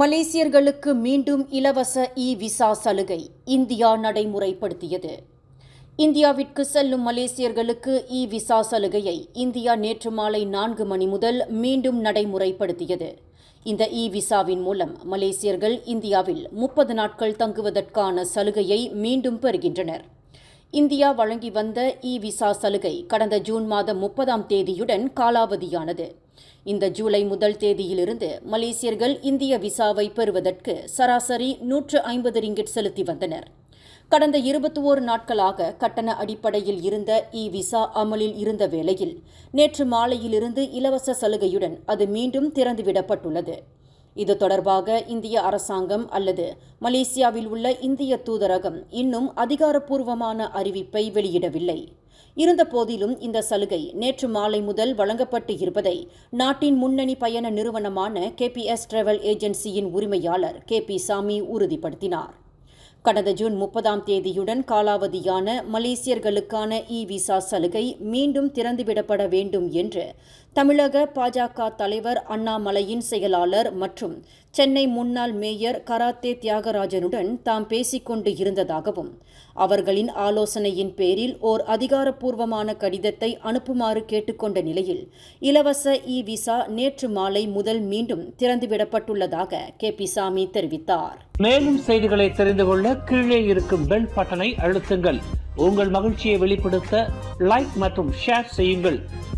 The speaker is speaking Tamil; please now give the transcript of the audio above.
மலேசியர்களுக்கு மீண்டும் இலவச இ விசா சலுகை இந்தியா நடைமுறைப்படுத்தியது. இந்தியாவிற்கு செல்லும் மலேசியர்களுக்கு இ விசா சலுகையை இந்தியா நேற்று மாலை நான்கு மணி முதல் மீண்டும் நடைமுறைப்படுத்தியது. இந்த இ விசாவின் மூலம் மலேசியர்கள் இந்தியாவில் முப்பது நாட்கள் தங்குவதற்கான சலுகையை மீண்டும் பெறுகின்றனர். இந்தியா வழங்கி வந்த இ விசா சலுகை கடந்த ஜூன் மாதம் முப்பதாம் தேதியுடன் காலாவதியானது. இந்த ஜூலை முதல் தேதியிலிருந்து மலேசியர்கள் இந்திய விசாவை பெறுவதற்கு சராசரி நூற்று ஐம்பது ரிங்கிட் செலுத்தி வந்தனர். கடந்த இருபத்தி ஓரு நாட்களாக கட்டண அடிப்படையில் இருந்த இ விசா அமலில் இருந்த வேளையில் நேற்று மாலையிலிருந்து இலவச சலுகையுடன் அது மீண்டும் திறந்துவிடப்பட்டுள்ளது. இது தொடர்பாக இந்திய அரசாங்கம் அல்லது மலேசியாவில் உள்ள இந்திய தூதரகம் இன்னும் அதிகாரப்பூர்வமான அறிவிப்பை வெளியிடவில்லை. இருந்தபோதிலும் இந்த சலுகை நேற்று மாலை முதல் வழங்கப்பட்டு இருப்பதை நாட்டின் முன்னணி பயண நிறுவனமான கேபிஎஸ் டிராவல் ஏஜென்சியின் உரிமையாளர் கே பி சாமி உறுதிப்படுத்தினார். கடந்த ஜூன் முப்பதாம் தேதியுடன் காலாவதியான மலேசியர்களுக்கான இ விசா சலுகை மீண்டும் திறந்துவிடப்பட வேண்டும் என்று தமிழக பாஜக தலைவர் அண்ணாமலையின் செயலாளர் மற்றும் சென்னை முன்னாள் மேயர் கராத்தே தியாகராஜனுடன் தாம் பேசிக்கொண்டு இருந்ததாகவும் அவர்களின் ஆலோசனையின் பேரில் ஓர் அதிகாரப்பூர்வமான கடிதத்தை அனுப்புமாறு கேட்டுக்கொண்ட நிலையில் இலவச இ விசா நேற்று மாலை முதல் மீண்டும் திறந்துவிடப்பட்டுள்ளதாக கே. பி. சாமி தெரிவித்தார். மேலும் செய்திகளை தெரிந்து கொள்ள கீழே இருக்கும் பெல் பட்டனை அழுத்துங்கள். உங்கள் மகிழ்ச்சியை வெளிப்படுத்த லைக் மற்றும் ஷேர் செய்யுங்கள்.